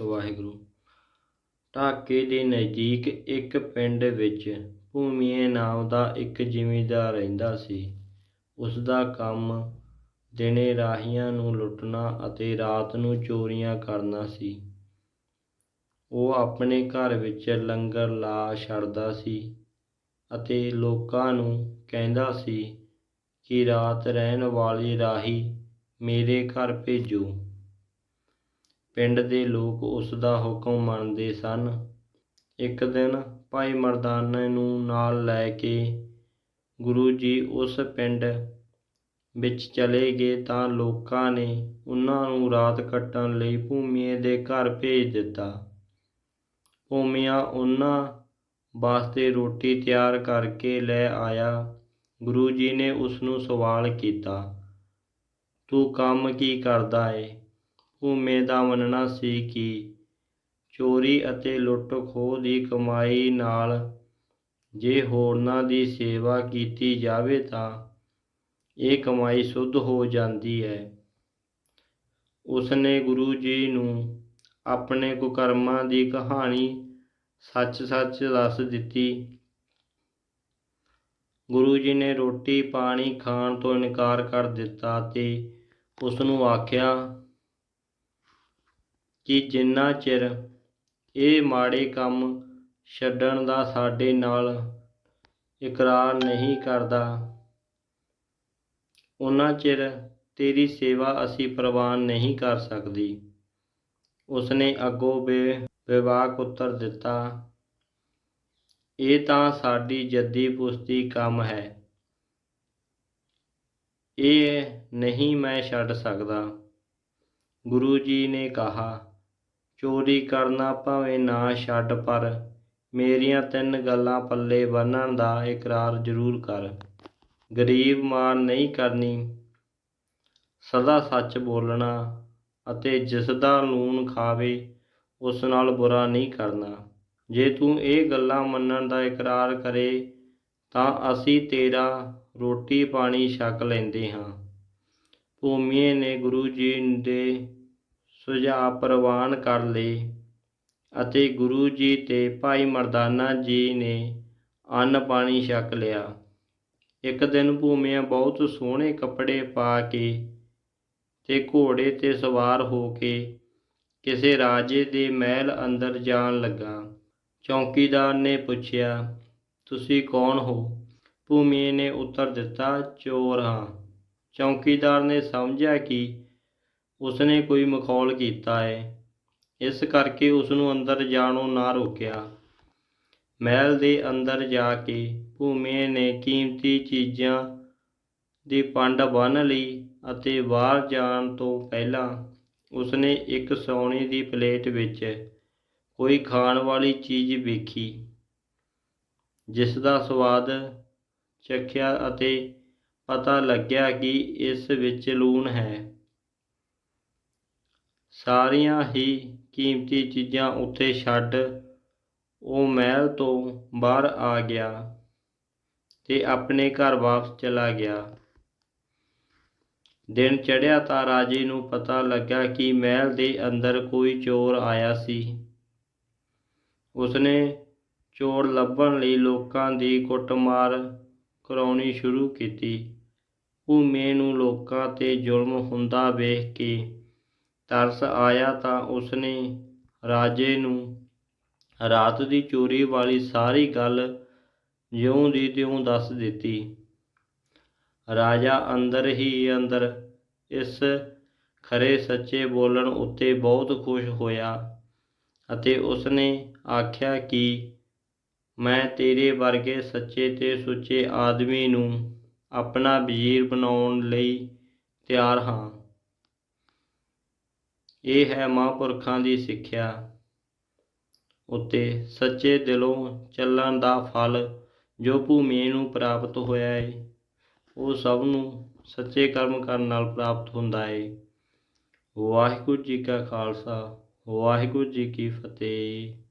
ਵਾਹਿਗੁਰੂ। ਢਾਕੇ ਦੇ ਨਜ਼ਦੀਕ ਇੱਕ ਪਿੰਡ ਵਿੱਚ ਭੂਮੀਏ ਨਾਮ ਦਾ ਇੱਕ ਜ਼ਿਮੀਂਦਾਰ ਰਹਿੰਦਾ ਸੀ। ਉਸ ਦਾ ਕੰਮ ਦਿਨੇ ਰਾਹੀਆਂ ਨੂੰ ਲੁੱਟਣਾ ਅਤੇ ਰਾਤ ਨੂੰ ਚੋਰੀਆਂ ਕਰਨਾ ਸੀ। ਉਹ ਆਪਣੇ ਘਰ ਵਿੱਚ ਲੰਗਰ ਲਾ ਛੱਡਦਾ ਸੀ ਅਤੇ ਲੋਕਾਂ ਨੂੰ ਕਹਿੰਦਾ ਸੀ ਕਿ ਰਾਤ ਰਹਿਣ ਵਾਲੀ ਰਾਹੀ ਮੇਰੇ ਘਰ ਭੇਜੋ। ਪਿੰਡ ਦੇ ਲੋਕ ਉਸ ਦਾ ਹੁਕਮ ਮੰਨਦੇ ਸਨ। ਇੱਕ ਦਿਨ ਭਾਈ ਮਰਦਾਨੇ ਨੂੰ ਨਾਲ ਲੈ ਕੇ ਗੁਰੂ ਜੀ ਉਸ ਪਿੰਡ ਵਿੱਚ ਚਲੇ ਗਏ ਤਾਂ ਲੋਕਾਂ ਨੇ ਉਹਨਾਂ ਨੂੰ ਰਾਤ ਕੱਟਣ ਲਈ ਭੂਮੀਏ ਦੇ ਘਰ ਭੇਜ ਦਿੱਤਾ। ਭੂਮੀਆ ਉਹਨਾਂ ਵਾਸਤੇ ਰੋਟੀ ਤਿਆਰ ਕਰਕੇ ਲੈ ਆਇਆ। ਗੁਰੂ ਜੀ ਨੇ ਉਸ ਨੂੰ ਸਵਾਲ ਕੀਤਾ, ਤੂੰ ਕੰਮ ਕੀ ਕਰਦਾ ਏ? ਭੂਮੇ ਦਾ ਮੰਨਣਾ ਸੀ ਕਿ ਚੋਰੀ ਅਤੇ ਲੁੱਟ ਖੋਹ ਦੀ ਕਮਾਈ ਨਾਲ ਜੇ ਹੋਰਨਾਂ ਦੀ ਸੇਵਾ ਕੀਤੀ ਜਾਵੇ ਤਾਂ ਇਹ ਕਮਾਈ ਸੁੱਧ ਹੋ ਜਾਂਦੀ ਹੈ। ਉਸਨੇ ਗੁਰੂ ਜੀ ਨੂੰ ਆਪਣੇ ਕੁਕਰਮਾਂ ਦੀ ਕਹਾਣੀ ਸੱਚ-ਸੱਚ ਦੱਸ ਦਿੱਤੀ। ਗੁਰੂ ਜੀ ਨੇ ਰੋਟੀ ਪਾਣੀ ਖਾਣ ਤੋਂ ਇਨਕਾਰ ਕਰ ਦਿੱਤਾ ਤੇ ਉਸ ਨੂੰ ਆਖਿਆ ਕਿ ਜਿੰਨਾ ਚਿਰ ਇਹ ਮਾੜੇ ਕੰਮ ਛੱਡਣ ਦਾ ਸਾਡੇ ਨਾਲ ਇਕਰਾਰ ਨਹੀਂ ਕਰਦਾ ਉਹਨਾਂ ਚਿਰ ਤੇਰੀ ਸੇਵਾ ਅਸੀਂ ਪ੍ਰਵਾਨ ਨਹੀਂ ਕਰ ਸਕਦੀ। ਉਸਨੇ ਅੱਗੋਂ ਬੇ ਵਿਵਾਕ ਉੱਤਰ ਦਿੱਤਾ, ਇਹ ਤਾਂ ਸਾਡੀ ਜੱਦੀ ਪੁਸ਼ਤੀ ਕੰਮ ਹੈ। ਇਹ ਨਹੀਂ ਮੈਂ ਛੱਡ ਸਕਦਾ, ਗੁਰੂ ਜੀ ਨੇ ਕਹਾ ਚੋਰੀ ਕਰਨਾ ਭਾਵੇਂ ਨਾ ਛੱਡ, ਪਰ ਮੇਰੀਆਂ ਤਿੰਨ ਗੱਲਾਂ ਪੱਲੇ ਬੰਨਣ ਦਾ ਇਕਰਾਰ ਜ਼ਰੂਰ ਕਰ। ਗਰੀਬ ਮਾਰ ਨਹੀਂ ਕਰਨੀ, ਸਦਾ ਸੱਚ ਬੋਲਣਾ ਅਤੇ ਜਿਸ ਦਾ ਲੂਣ ਖਾਵੇ, ਉਸ ਨਾਲ ਬੁਰਾ ਨਹੀਂ ਕਰਨਾ। ਜੇ ਤੂੰ ਇਹ ਗੱਲਾਂ ਮੰਨਣ ਦਾ ਇਕਰਾਰ ਕਰੇ, ਤਾਂ ਅਸੀਂ ਤੇਰਾ ਰੋਟੀ ਪਾਣੀ ਛਕ ਲੈਂਦੇ ਹਾਂ। ਭੂਮੀਏ ਨੇ ਗੁਰੂ ਜੀ ਦੇ ਸੁਝਾਅ ਪ੍ਰਵਾਨ ਕਰ ਲਏ ਅਤੇ ਗੁਰੂ ਜੀ ਤੇ ਭਾਈ ਮਰਦਾਨਾ ਜੀ ਨੇ ਅੰਨ ਪਾਣੀ ਛਕ ਲਿਆ। ਇੱਕ ਦਿਨ ਭੂਮੀਆ ਬਹੁਤ ਸੋਹਣੇ ਕੱਪੜੇ ਪਾ ਕੇ ਤੇ ਘੋੜੇ ਤੇ ਸਵਾਰ ਹੋ ਕੇ ਕਿਸੇ ਰਾਜੇ ਦੇ ਮਹਿਲ ਅੰਦਰ ਜਾਣ ਲੱਗਾ। ਚੌਕੀਦਾਰ ਨੇ ਪੁੱਛਿਆ, ਤੁਸੀਂ ਕੌਣ ਹੋ? ਭੂਮੀ ਨੇ ਉੱਤਰ ਦਿੱਤਾ, ਚੋਰ ਹਾਂ। ਚੌਕੀਦਾਰ ਨੇ ਸਮਝਿਆ ਕਿ ਉਸਨੇ ਕੋਈ ਮਖੌਲ ਕੀਤਾ ਹੈ ਇਸ ਕਰਕੇ ਉਸ ਨੂੰ ਅੰਦਰ ਜਾਣੋਂ ਨਾ ਰੋਕਿਆ। ਮਹਿਲ ਦੇ ਅੰਦਰ ਜਾ ਕੇ ਭੂਮੀ ਨੇ ਕੀਮਤੀ ਚੀਜ਼ਾਂ ਦੀ ਪੰਡ ਬੰਨ੍ਹ ਲਈ ਅਤੇ ਬਾਹਰ ਜਾਣ ਤੋਂ ਪਹਿਲਾਂ ਉਸਨੇ ਇੱਕ ਸੋਨੇ ਦੀ ਪਲੇਟ ਵਿੱਚ ਕੋਈ ਖਾਣ ਵਾਲੀ ਚੀਜ਼ ਵੇਖੀ, ਜਿਸ ਦਾ ਸਵਾਦ ਚੱਖਿਆ ਅਤੇ ਪਤਾ ਲੱਗਿਆ ਕਿ ਇਸ ਵਿੱਚ ਲੂਣ ਹੈ। ਸਾਰੀਆਂ ਹੀ ਕੀਮਤੀ ਚੀਜ਼ਾਂ ਉੱਥੇ ਛੱਡ ਉਹ ਮਹਿਲ ਤੋਂ ਬਾਹਰ ਆ ਗਿਆ ਤੇ ਆਪਣੇ ਘਰ ਵਾਪਸ ਚਲਾ ਗਿਆ। ਦਿਨ ਚੜ੍ਹਿਆ ਤਾਂ ਰਾਜੇ ਨੂੰ ਪਤਾ ਲੱਗਾ ਕਿ ਮਹਿਲ ਦੇ ਅੰਦਰ ਕੋਈ ਚੋਰ ਆਇਆ ਸੀ। ਉਸਨੇ ਚੋਰ ਲੱਭਣ ਲਈ ਲੋਕਾਂ ਦੀ ਕੁੱਟਮਾਰ ਕਰਾਉਣੀ ਸ਼ੁਰੂ ਕੀਤੀ। ਭੂਮੇ ਨੂੰ ਲੋਕਾਂ ਤੇ ਜ਼ੁਲਮ ਹੁੰਦਾ ਵੇਖ ਕੇ ਤਰਸ ਆਇਆ ਤਾਂ ਉਸਨੇ ਰਾਜੇ ਨੂੰ ਰਾਤ ਦੀ ਚੋਰੀ ਵਾਲੀ ਸਾਰੀ ਗੱਲ ਜਿਉਂ ਦੀ ਤਿਉਂ ਦੱਸ ਦਿੱਤੀ। ਰਾਜਾ ਅੰਦਰ ਹੀ ਅੰਦਰ ਇਸ ਖਰੇ ਸੱਚੇ ਬੋਲਣ ਉੱਤੇ ਬਹੁਤ ਖੁਸ਼ ਹੋਇਆ ਅਤੇ ਉਸਨੇ ਆਖਿਆ ਕਿ ਮੈਂ ਤੇਰੇ ਵਰਗੇ ਸੱਚੇ ਤੇ ਸੁੱਚੇ ਆਦਮੀ ਨੂੰ ਆਪਣਾ ਵਜ਼ੀਰ ਬਣਾਉਣ ਲਈ ਤਿਆਰ ਹਾਂ। ਇਹ ਹੈ ਮਹਾਂਪੁਰਖਾਂ ਦੀ ਸਿੱਖਿਆ ਉੱਤੇ ਸੱਚੇ ਦਿਲੋਂ ਚੱਲਣ ਦਾ ਫਲ ਜੋ ਭੂਮੀ ਨੂੰ ਪ੍ਰਾਪਤ ਹੋਇਆ ਹੈ ਉਹ ਸਭ ਨੂੰ ਸੱਚੇ ਕਰਮ ਕਰਨ ਨਾਲ ਪ੍ਰਾਪਤ ਹੁੰਦਾ ਹੈ ਵਾਹਿਗੁਰੂ ਜੀ ਕਾ ਖਾਲਸਾ, ਵਾਹਿਗੁਰੂ ਜੀ ਕੀ ਫਤਿਹ।